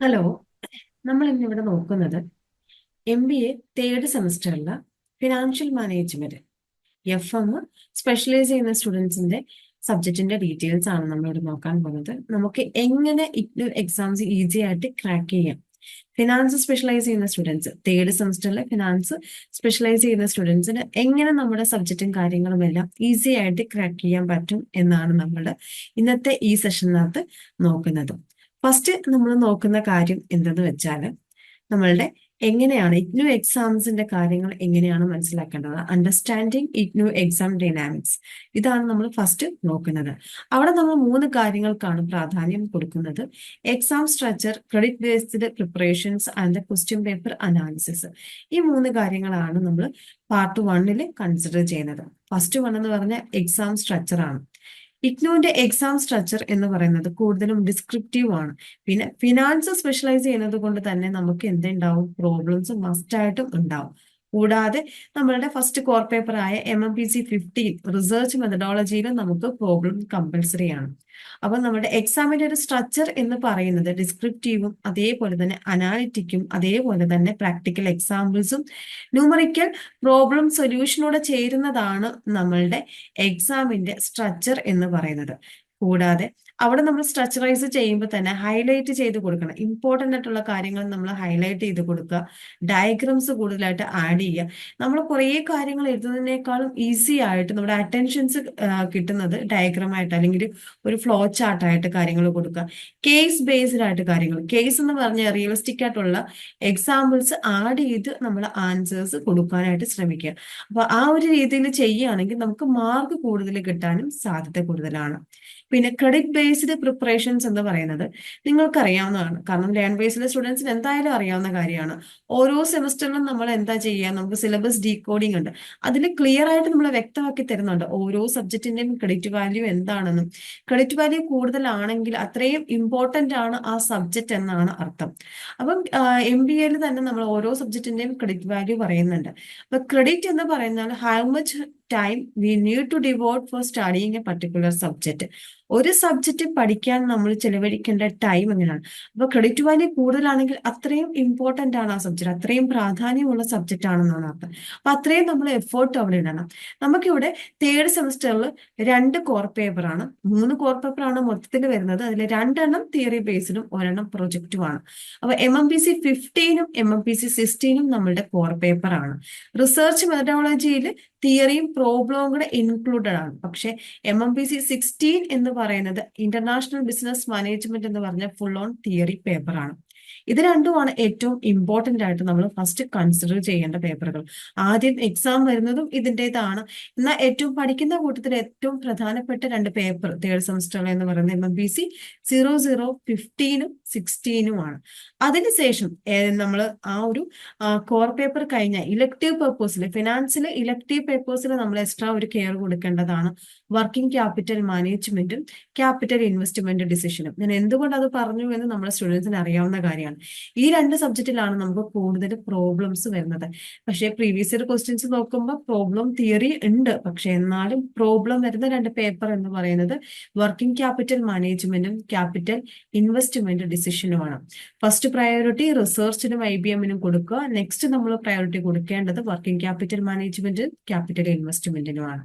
Hello നമ്മൾ ഇന്ന് ഇവിടെ നോക്കുന്നത് M B A third സെമസ്റ്ററിലെ financial management F M specialise ചെയ്യുന്ന സ്റ്റുഡൻസിന്റെ സബ്ജക്റ്റിന്റെ ഡീറ്റെയിൽസ് ആണ് നമ്മൾ ഇവിടെ നോക്കാൻ പോകുന്നത്. നമുക്ക് എങ്ങനെ എക്സാംസ് ഈസി ആയിട്ട് ക്രാക്ക് ചെയ്യാം? ഫിനാൻസ് സ്പെഷ്യലൈസ് ചെയ്യുന്ന സ്റ്റുഡൻസ് തേർഡ് സെമസ്റ്ററിലെ ഫിനാൻസ് സ്പെഷ്യലൈസ് ചെയ്യുന്ന സ്റ്റുഡൻസിന് എങ്ങനെ നമ്മുടെ സബ്ജക്റ്റും കാര്യങ്ങളും എല്ലാം ഈസി ആയിട്ട് ക്രാക്ക് ചെയ്യാൻ പറ്റും എന്നാണ് നമ്മൾ ഇന്നത്തെ ഈ സെഷനകത്ത് നോക്കുന്നത്. ഫസ്റ്റ് നമ്മൾ നോക്കുന്ന കാര്യം എന്തെന്ന് വെച്ചാൽ നമ്മളുടെ എങ്ങനെയാണ് ഇഗ്നു എക്സാംസിന്റെ കാര്യങ്ങൾ എങ്ങനെയാണ് മനസ്സിലാക്കേണ്ടത്? അണ്ടർസ്റ്റാൻഡിങ് ഇഗ്നു എക്സാം ഡൈനാമിക്സ് ഇതാണ് നമ്മൾ ഫസ്റ്റ് നോക്കുന്നത്. അവിടെ നമ്മൾ മൂന്ന് കാര്യങ്ങൾക്കാണ് പ്രാധാന്യം കൊടുക്കുന്നത്. Exam structure credit based preparations and question paper analysis ഈ മൂന്ന് കാര്യങ്ങളാണ് നമ്മൾ പാർട്ട് വണ്ണിൽ കൺസിഡർ ചെയ്യുന്നത്. ഫസ്റ്റ് വൺ എന്ന് പറഞ്ഞ എക്സാം സ്ട്രക്ചർ ആണ്. ഇഗ്നുവിന്റെ എക്സാം സ്ട്രക്ചർ എന്ന് പറയുന്നത് കൂടുതലും ഡിസ്ക്രിപ്റ്റീവ് ആണ്. പിന്നെ ഫിനാൻസ് സ്പെഷ്യലൈസ് ചെയ്യുന്നത് കൊണ്ട് തന്നെ നമുക്ക് എന്തുണ്ടാവും? പ്രോബ്ലംസ് മസ്റ്റായിട്ടും ഉണ്ടാവും. കൂടാതെ നമ്മളുടെ ഫസ്റ്റ് കോർ പേപ്പർ ആയ M M P C fifteen research മെത്തഡോളജിയിൽ നമുക്ക് പ്രോബ്ലം കമ്പൽസറി ആണ്. അപ്പോൾ നമ്മുടെ എക്സാമിന്റെ ഒരു സ്ട്രക്ചർ എന്ന് പറയുന്നത് ഡിസ്ക്രിപ്റ്റീവും അതേപോലെ തന്നെ അനാലിറ്റിക്കും അതേപോലെ തന്നെ പ്രാക്ടിക്കൽ എക്സാമ്പിൾസും ന്യൂമറിക്കൽ പ്രോബ്ലം സൊല്യൂഷനോടെ ചേരുന്നതാണ് നമ്മളുടെ എക്സാമിന്റെ സ്ട്രക്ചർ എന്ന് പറയുന്നത്. കൂടാതെ അവിടെ നമ്മൾ സ്ട്രക്ചറൈസ് ചെയ്യുമ്പോൾ തന്നെ ഹൈലൈറ്റ് ചെയ്ത് കൊടുക്കണം. ഇമ്പോർട്ടന്റ് ആയിട്ടുള്ള കാര്യങ്ങൾ നമ്മൾ ഹൈലൈറ്റ് ചെയ്ത് കൊടുക്കുക. ഡയഗ്രംസ് കൂടുതലായിട്ട് ആഡ് ചെയ്യുക. നമ്മൾ കുറേ കാര്യങ്ങൾ എഴുതുന്നതിനേക്കാളും ഈസി ആയിട്ട് നമ്മുടെ അറ്റൻഷൻസ് കിട്ടുന്നത് ഡയഗ്രാം ആയിട്ട് അല്ലെങ്കിൽ ഒരു ഫ്ലോ ചാർട്ടായിട്ട് കാര്യങ്ങൾ കൊടുക്കുക. കേസ് ബേസ്ഡ് ആയിട്ട് കാര്യങ്ങൾ. കേസ് എന്ന് പറഞ്ഞാൽ റിയലിസ്റ്റിക് ആയിട്ടുള്ള എക്സാമ്പിൾസ് ആഡ് ചെയ്ത് നമ്മൾ ആൻസേഴ്സ് കൊടുക്കാനായിട്ട് ശ്രമിക്കുക. അപ്പൊ ആ ഒരു രീതിയിൽ ചെയ്യുകയാണെങ്കിൽ നമുക്ക് മാർക്ക് കൂടുതൽ കിട്ടാനും സാധ്യത കൂടുതലാണ്. പിന്നെ ക്രെഡിറ്റ് ബേസ്ഡ് പ്രിപ്പറേഷൻസ് എന്ന് പറയുന്നത് നിങ്ങൾക്ക് അറിയാവുന്നതാണ് കാരണം ലേൺ ബേസ്ഡ് സ്റ്റുഡൻസിന് എന്തായാലും അറിയാവുന്ന കാര്യമാണ്. ഓരോ സെമസ്റ്ററിലും നമ്മൾ എന്താ ചെയ്യുക? നമുക്ക് സിലബസ് ഡീകോഡിംഗ് ഉണ്ട്. അതിൽ ക്ലിയർ ആയിട്ട് നമ്മൾ വ്യക്തമാക്കി തരുന്നുണ്ട്. ഓരോ സബ്ജക്റ്റിന്റെയും ക്രെഡിറ്റ് വാല്യൂ എന്താണെന്നും. ക്രെഡിറ്റ് വാല്യൂ കൂടുതലാണെങ്കിൽ അത്രയും ഇമ്പോർട്ടന്റ് ആണ് ആ സബ്ജക്റ്റ് എന്നാണ് അർത്ഥം. അപ്പം എം ബി എയിൽ തന്നെ നമ്മൾ ഓരോ സബ്ജക്റ്റിന്റെയും ക്രെഡിറ്റ് വാല്യൂ പറയുന്നുണ്ട്. അപ്പൊ ക്രെഡിറ്റ് എന്ന് പറയുന്നത് how much time we need to devote for studying a particular subject ഒരു സബ്ജക്റ്റ് പഠിക്കാൻ നമ്മൾ ചെലവഴിക്കേണ്ട ടൈം എങ്ങനെയാണ്? അപ്പൊ ക്രെഡിറ്റ് വാല്യൂ കൂടുതലാണെങ്കിൽ അത്രയും ഇമ്പോർട്ടന്റ് ആണ് ആ സബ്ജക്റ്റ് അത്രയും പ്രാധാന്യമുള്ള സബ്ജക്റ്റ് ആണെന്നാണ് അർത്ഥം. അപ്പൊ അത്രയും നമ്മൾ എഫേർട്ട് അവിടെ ഇടണം. നമുക്കിവിടെ തേർഡ് സെമസ്റ്ററിൽ രണ്ട് കോർ പേപ്പറാണ് മൂന്ന് കോർ പേപ്പറാണ് മൊത്തത്തിൽ വരുന്നത്. അതിൽ രണ്ടെണ്ണം തിയറി ബേസ്ഡും ഒരെണ്ണം പ്രൊജക്റ്റുമാണ് അപ്പൊ എം എം പി സി ഫിഫ്റ്റീനും എം എം പി സി സിക്സ്റ്റീനും നമ്മളുടെ കോർ പേപ്പർ ആണ്. റിസർച്ച് മെത്തഡോളജിയിൽ തിയറിയും പ്രോബ്ലവും കൂടെ ഇൻക്ലൂഡഡ് ആണ്. പക്ഷെ M M P C sixteen എന്ന് പറയുന്നത് ഇന്റർനാഷണൽ ബിസിനസ് മാനേജ്മെന്റ് എന്ന് പറഞ്ഞ ഫുൾ ഓൺ തിയറി പേപ്പറാണ് ഇത് രണ്ടുമാണ് ഏറ്റവും ഇമ്പോർട്ടന്റ് ആയിട്ട് നമ്മൾ ഫസ്റ്റ് കൺസിഡർ ചെയ്യേണ്ട പേപ്പറുകൾ ആദ്യം എക്സാം വരുന്നതും ഇതിന്റെതാണ്. എന്നാൽ ഏറ്റവും പഠിക്കുന്ന കൂട്ടത്തിൽ ഏറ്റവും പ്രധാനപ്പെട്ട രണ്ട് പേപ്പർ തേർഡ് സെമസ്റ്റർ എന്ന് പറയുന്നത് M M B C zero zero ഫിഫ്റ്റീനും സിക്സ്റ്റീനുമാണ് അതിനുശേഷം നമ്മൾ ആ ഒരു കോർ പേപ്പർ കഴിഞ്ഞ ഇലക്ടീവ് പേപ്പേഴ്സിൽ ഫിനാൻസിൽ ഇലക്ടീവ് പേപ്പേഴ്സിൽ നമ്മൾ എക്സ്ട്രാ ഒരു കെയർ കൊടുക്കേണ്ടതാണ്. വർക്കിംഗ് ക്യാപിറ്റൽ മാനേജ്മെന്റും ക്യാപിറ്റൽ ഇൻവെസ്റ്റ്മെന്റ് ഡിസിഷനും ഞാൻ എന്തുകൊണ്ട് അത് പറഞ്ഞു എന്ന് നമ്മുടെ സ്റ്റുഡൻസിന് അറിയാവുന്ന കാര്യമാണ്. ഈ രണ്ട് സബ്ജക്റ്റിലാണ് നമുക്ക് കൂടുതൽ പ്രോബ്ലംസ് വരുന്നത്. പക്ഷേ പ്രീവിയസ് ഇയർ ക്വസ്റ്റ്യൻസ് നോക്കുമ്പോൾ പ്രോബ്ലം തിയറി ഉണ്ട്. പക്ഷെ എന്നാലും പ്രോബ്ലം വരുന്ന രണ്ട് പേപ്പർ എന്ന് പറയുന്നത് വർക്കിംഗ് ക്യാപിറ്റൽ മാനേജ്മെന്റും ക്യാപിറ്റൽ ഇൻവെസ്റ്റ്മെന്റ് ഡിസിഷനുമാണ് ഫസ്റ്റ് പ്രയോറിറ്റി റിസർച്ചിനും ഐ ബി എമ്മിനും കൊടുക്കുക. നെക്സ്റ്റ് നമ്മൾ പ്രയോറിറ്റി കൊടുക്കേണ്ടത് വർക്കിംഗ് ക്യാപിറ്റൽ മാനേജ്മെന്റ് ക്യാപിറ്റൽ ഇൻവെസ്റ്റ്മെന്റിനുമാണ്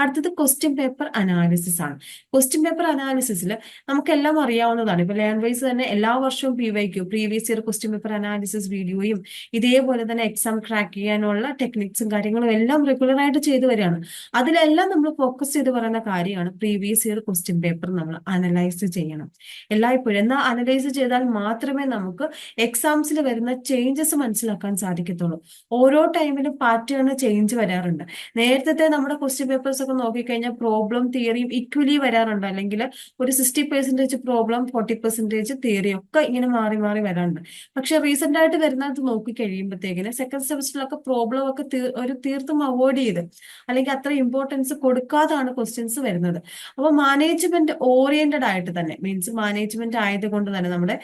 അടുത്തത് ക്വസ്റ്റ്യൻ പേപ്പർ അനാലിസിസ് ആണ്. ക്വസ്റ്റ്യൻ പേപ്പർ അനാലിസിസിൽ നമുക്കെല്ലാം അറിയാവുന്നതാണ്. ഇപ്പൊ ലാൻഡ് വൈസ് തന്നെ എല്ലാ വർഷവും P Y Q previous year question paper analysis വീഡിയോയും ഇതേപോലെ തന്നെ എക്സാം ക്രാക്ക് ചെയ്യാനുള്ള ടെക്നിക്സും കാര്യങ്ങളും എല്ലാം റെഗുലർ ആയിട്ട് ചെയ്തു വരികയാണ്. അതിലെല്ലാം നമ്മൾ ഫോക്കസ് ചെയ്ത് പറയുന്ന കാര്യമാണ് പ്രീവിയസ് ഇയർ ക്വസ്റ്റ്യൻ പേപ്പർ നമ്മൾ അനലൈസ് ചെയ്യണം. എല്ലായ്പ്പോഴും. എന്നാൽ അനലൈസ് ചെയ്താൽ മാത്രമേ നമുക്ക് എക്സാംസിൽ വരുന്ന ചേഞ്ചസ് മനസ്സിലാക്കാൻ സാധിക്കത്തുള്ളൂ. ഓരോ ടൈമിലും പാറ്റേൺ ചേഞ്ച് വരാറുണ്ട്. നേരത്തെ നമ്മുടെ ക്വസ്റ്റ്യൻ പേപ്പേഴ്സ് ഒക്കെ നോക്കിക്കഴിഞ്ഞാൽ പ്രോബ്ലം തിയറിയും ഇക്വലി വരാറുണ്ട്. അല്ലെങ്കിൽ ഒരു sixty percentage problem forty percentage theory ഒക്കെ ഇങ്ങനെ മാറി മാറി വരാറുണ്ട്. പക്ഷെ റീസെന്റ് ആയിട്ട് വരുന്നത് നോക്കി കഴിയുമ്പോഴത്തേക്കിന് സെക്കൻഡ് സെമസ്റ്ററിലൊക്കെ പ്രോബ്ലം ഒക്കെ ഒരു തീർത്തും അവോയ്ഡ് ചെയ്ത് അല്ലെങ്കിൽ അത്ര ഇമ്പോർട്ടൻസ് കൊടുക്കാതാണ് ക്വസ്റ്റ്യൻസ് വരുന്നത്. അപ്പൊ മാനേജ്മെന്റ് ഓറിയന്റഡ് ആയിട്ട് തന്നെ മീൻസ് മാനേജ്മെന്റ് ആയതുകൊണ്ട് തന്നെ നമ്മുടെ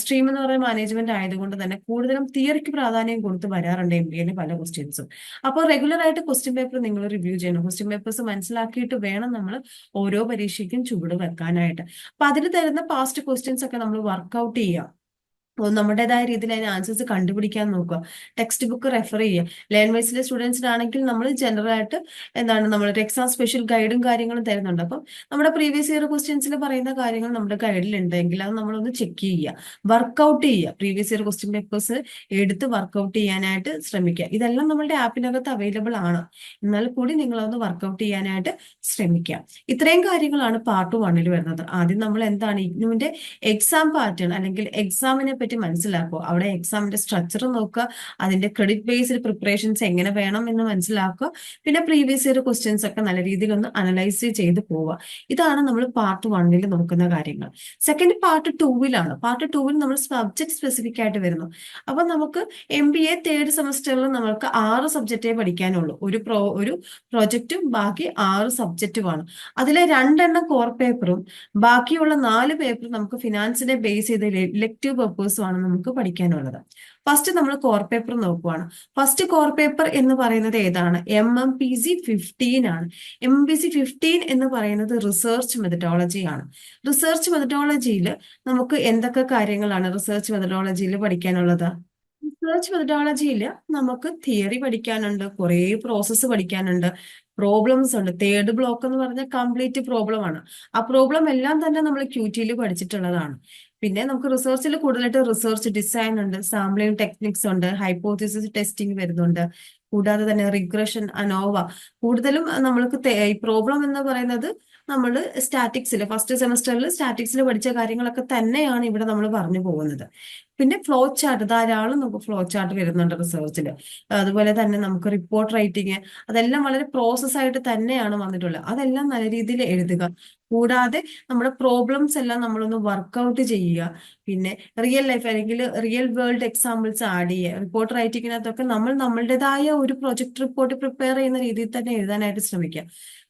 സ്ട്രീം എന്ന് പറയുന്ന മാനേജ്മെന്റ് ആയതുകൊണ്ട് തന്നെ കൂടുതലും തിയറിക്ക് പ്രാധാന്യം കൊടുത്ത് വരാറുണ്ട് എം ബി എയിലെ പല ക്വസ്റ്റ്യൻസും അപ്പോൾ റെഗുലർ ആയിട്ട് ക്വസ്റ്റ്യൻ പേപ്പർ നിങ്ങൾ റിവ്യൂ ചെയ്യണം. ക്വസ്റ്റ്യൻ പേപ്പേഴ്സ് മനസ്സിലാക്കിയിട്ട് വേണം നമ്മൾ ഓരോ പരീക്ഷയ്ക്കും ചുവട് വെക്കാനായിട്ട്. അപ്പൊ അതിൽ തരുന്ന പാസ്റ്റ് ക്വസ്റ്റ്യൻസ് ഒക്കെ നമ്മൾ വർക്ക്ഔട്ട് ചെയ്യുക നമ്മുടേതായ രീതിയിൽ അതിന് ആൻസേഴ്സ് കണ്ടുപിടിക്കാൻ നോക്കുക. ടെക്സ്റ്റ് ബുക്ക് റെഫർ ചെയ്യുക. ലേൺ വൈസിലെ സ്റ്റുഡൻസിനാണെങ്കിൽ നമ്മൾ ജനറൽ ആയിട്ട് എന്താണ് നമ്മൾ എക്സാം സ്പെഷ്യൽ ഗൈഡും കാര്യങ്ങളും തരുന്നുണ്ട്. അപ്പം നമ്മുടെ പ്രീവിയസ് ഇയർ ക്വസ്റ്റ്യൻസിൽ പറയുന്ന കാര്യങ്ങൾ നമ്മുടെ ഗൈഡിൽ ഉണ്ടെങ്കിൽ അത് നമ്മളൊന്ന് ചെക്ക് ചെയ്യുക. വർക്കൗട്ട് ചെയ്യുക. പ്രീവിയസ് ഇയർ ക്വസ്റ്റ്യൻ പേപ്പേഴ്സ് എടുത്ത് വർക്കൗട്ട് ചെയ്യാനായിട്ട് ശ്രമിക്കുക. ഇതെല്ലാം നമ്മളുടെ ആപ്പിനകത്ത് അവൈലബിൾ ആണ്. എന്നാൽ കൂടി നിങ്ങളൊന്ന് വർക്കൗട്ട് ചെയ്യാനായിട്ട് ശ്രമിക്കുക. ഇത്രയും കാര്യങ്ങളാണ് പാർട്ട് വണ്ണിൽ വരുന്നത്. ആദ്യം നമ്മൾ എന്താണ് ഇഗ്നുവിന്റെ എക്സാം പാറ്റേൺ അല്ലെങ്കിൽ എക്സാമിനെ പറ്റി മനസ്സിലാക്കുക അവിടെ എക്സാമിന്റെ സ്ട്രക്ചർ നോക്കുക അതിന്റെ ക്രെഡിറ്റ് ബേസ്ഡ് പ്രിപ്പറേഷൻസ് എങ്ങനെ വേണം എന്ന് മനസ്സിലാക്കുക പിന്നെ പ്രീവിയസ് ഇയർ ക്വസ്റ്റ്യൻസ് ഒക്കെ നല്ല രീതിയിൽ ഒന്ന് അനലൈസ് ചെയ്ത് പോവുക. ഇതാണ് നമ്മൾ പാർട്ട് വണ്ണിൽ നോക്കുന്ന കാര്യങ്ങൾ. സെക്കൻഡ് പാർട്ട് ടൂവിലാണ് പാർട്ട് ടൂവിൽ നമ്മൾ സബ്ജക്ട് സ്പെസിഫിക് ആയിട്ട് വരുന്നു. അപ്പൊ നമുക്ക് എം ബി എ തേർഡ് സെമസ്റ്ററിൽ നമുക്ക് ആറ് സബ്ജക്റ്റേ പഠിക്കാനുള്ളൂ. ഒരു പ്രോ ഒരു പ്രോജക്റ്റും ബാക്കി ആറ് സബ്ജക്റ്റുമാണ് അതിലെ രണ്ടെണ്ണം കോർ പേപ്പറും ബാക്കിയുള്ള നാല് പേപ്പറും നമുക്ക് ഫിനാൻസിനെ ബേസ് ചെയ്ത് ഇലക്ടീവ് പേപ്പേഴ്സും ആണ് നമുക്ക് പഠിക്കാനുള്ളത്. ഫസ്റ്റ് നമ്മൾ കോർ പേപ്പർ നോക്കുവാണ്. ഫസ്റ്റ് കോർ പേപ്പർ എന്ന് പറയുന്നത് ഏതാണ്? M M P C fifteen ആണ്. എം പി സി ഫിഫ്റ്റീൻ എന്ന് പറയുന്നത് റിസർച്ച് മെത്തഡോളജി ആണ്. റിസർച്ച് മെത്തഡോളജിയിൽ നമുക്ക് എന്തൊക്കെ കാര്യങ്ങളാണ് റിസർച്ച് മെത്തഡോളജിയിൽ പഠിക്കാനുള്ളത്? റിസർച്ച് മെത്തഡോളജിയിൽ നമുക്ക് തിയറി പഠിക്കാനുണ്ട് കുറേ പ്രോസസ്സ് പഠിക്കാനുണ്ട് പ്രോബ്ലംസ് ഉണ്ട്. തേർഡ് ബ്ലോക്ക് എന്ന് പറഞ്ഞാൽ കംപ്ലീറ്റ് പ്രോബ്ലം ആണ്. ആ പ്രോബ്ലം എല്ലാം തന്നെ നമ്മൾ ക്യൂ ടിയിൽ പഠിച്ചിട്ടുള്ളതാണ്. പിന്നെ നമുക്ക് റിസർച്ചിൽ കൂടുതലായിട്ട് റിസർച്ച് ഡിസൈൻ ഉണ്ട് സാമ്പിളിംഗ് ടെക്നിക്സ് ഉണ്ട് ഹൈപ്പോത്തിസിസ് ടെസ്റ്റിംഗ് വരുന്നുണ്ട്. കൂടാതെ തന്നെ റിഗ്രഷൻ അനോവ കൂടുതലും നമ്മൾക്ക് പ്രോബ്ലം എന്ന് പറയുന്നത് നമ്മൾ സ്റ്റാറ്റിക്സിൽ ഫസ്റ്റ് സെമസ്റ്ററിൽ സ്റ്റാറ്റിക്സിൽ പഠിച്ച കാര്യങ്ങളൊക്കെ തന്നെയാണ് ഇവിടെ നമ്മൾ പറഞ്ഞു പോകുന്നത്. പിന്നെ ഫ്ലോ ചാർട്ട് ധാരാളം നമുക്ക് ഫ്ലോ ചാർട്ട് വരുന്നുണ്ട് റിസർച്ചിൽ അതുപോലെ തന്നെ നമുക്ക് റിപ്പോർട്ട് റൈറ്റിംഗ് അതെല്ലാം വളരെ പ്രോസസ് ആയിട്ട് തന്നെയാണ് വന്നിട്ടുള്ളത്. അതെല്ലാം നല്ല രീതിയിൽ എഴുതുക. കൂടാതെ നമ്മുടെ പ്രോബ്ലംസ് എല്ലാം നമ്മളൊന്ന് വർക്ക്ഔട്ട് ചെയ്യുക. പിന്നെ റിയൽ ലൈഫ് അല്ലെങ്കിൽ റിയൽ വേൾഡ് എക്സാമ്പിൾസ് ആഡ് ചെയ്യുക. റിപ്പോർട്ട് റൈറ്റിങ്ങിനകത്തൊക്കെ നമ്മൾ നമ്മളുടേതായ ഒരു പ്രൊജക്ട് റിപ്പോർട്ട് പ്രിപ്പയർ ചെയ്യുന്ന രീതിയിൽ തന്നെ എഴുതാനായിട്ട് ശ്രമിക്കുക.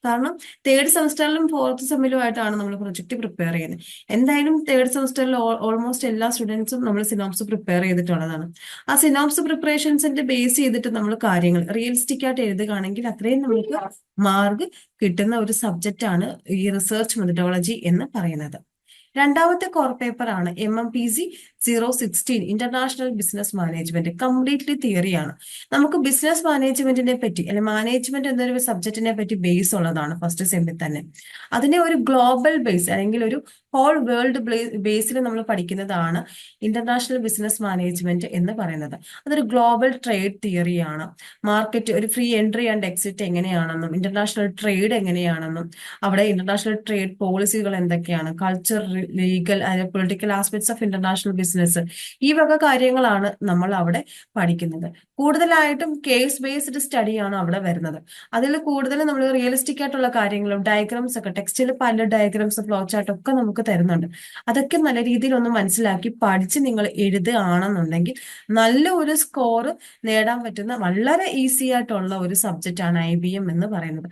കാരണം തേർഡ് സെമസ്റ്ററിലും ഫോർത്ത് സെമ്മിലുമായിട്ടാണ് നമ്മൾ പ്രൊജക്ട് പ്രിപ്പയർ ചെയ്യുന്നത്. എന്തായാലും തേർഡ് സെമസ്റ്ററിൽ ഓൾമോസ്റ്റ് എല്ലാ സ്റ്റുഡൻസും നമ്മൾ സിനോപ്സ് പ്രിപ്പയർ ചെയ്തിട്ടുള്ളതാണ്. ആ സിനോപ്സ് പ്രിപ്പറേഷൻസിന്റെ ബേസ് ചെയ്തിട്ട് നമ്മൾ കാര്യങ്ങൾ റിയലിസ്റ്റിക് ആയിട്ട് എഴുതുകയാണെങ്കിൽ അത്രയും നമുക്ക് മാർക്ക് കിട്ടുന്ന ഒരു സബ്ജക്റ്റ് ആണ് ഈ റിസർച്ച് മെത്തഡോളജി എന്ന് പറയുന്നത്. രണ്ടാമത്തെ കോർ പേപ്പർ ആണ് M M P C zero sixteen international business management completely തിയറിയാണ് നമുക്ക് ബിസിനസ് മാനേജ്മെന്റിനെ പറ്റി അല്ലെങ്കിൽ മാനേജ്മെന്റ് എന്നൊരു സബ്ജക്റ്റിനെ പറ്റി ബേസ് ഉള്ളതാണ് ഫസ്റ്റ് സെമ്മിൽ തന്നെ. അതിനെ ഒരു ഗ്ലോബൽ ബേസ് അല്ലെങ്കിൽ ഒരു ഹോൾ വേൾഡ് ബേസിൽ നമ്മൾ പഠിക്കുന്നതാണ് ഇന്റർനാഷണൽ ബിസിനസ് മാനേജ്മെന്റ് എന്ന് പറയുന്നത്. അതൊരു ഗ്ലോബൽ ട്രേഡ് തിയറിയാണ് മാർക്കറ്റ് ഒരു ഫ്രീ എൻട്രി ആൻഡ് എക്സിറ്റ് എങ്ങനെയാണെന്നും ഇന്റർനാഷണൽ ട്രേഡ് എങ്ങനെയാണെന്നും അവിടെ ഇന്റർനാഷണൽ ട്രേഡ് പോളിസികൾ എന്തൊക്കെയാണ് culture legal political aspects of international business ഈ വക കാര്യങ്ങളാണ് നമ്മൾ അവിടെ പഠിക്കുന്നത്. കൂടുതലായിട്ടും കേസ് ബേസ്ഡ് സ്റ്റഡിയാണ് അവിടെ വരുന്നത്. അതിൽ കൂടുതൽ നമ്മൾ റിയലിസ്റ്റിക് ആയിട്ടുള്ള കാര്യങ്ങളും ഡയഗ്രാംസ് ഒക്കെ ടെക്സ്റ്റിൽ പല ഡയഗ്രാംസ് ഫ്ലോ ചാർട്ട് ഒക്കെ നമുക്ക് തരുന്നുണ്ട്. അതൊക്കെ നല്ല രീതിയിൽ ഒന്ന് മനസ്സിലാക്കി പഠിച്ച് നിങ്ങൾ എഴുതുകയാണെന്നുണ്ടെങ്കിൽ നല്ല ഒരു സ്കോർ നേടാൻ പറ്റുന്ന വളരെ ഈസി ആയിട്ടുള്ള ഒരു സബ്ജക്റ്റ് ആണ് ഐ ബി എം എന്ന് പറയുന്നത്.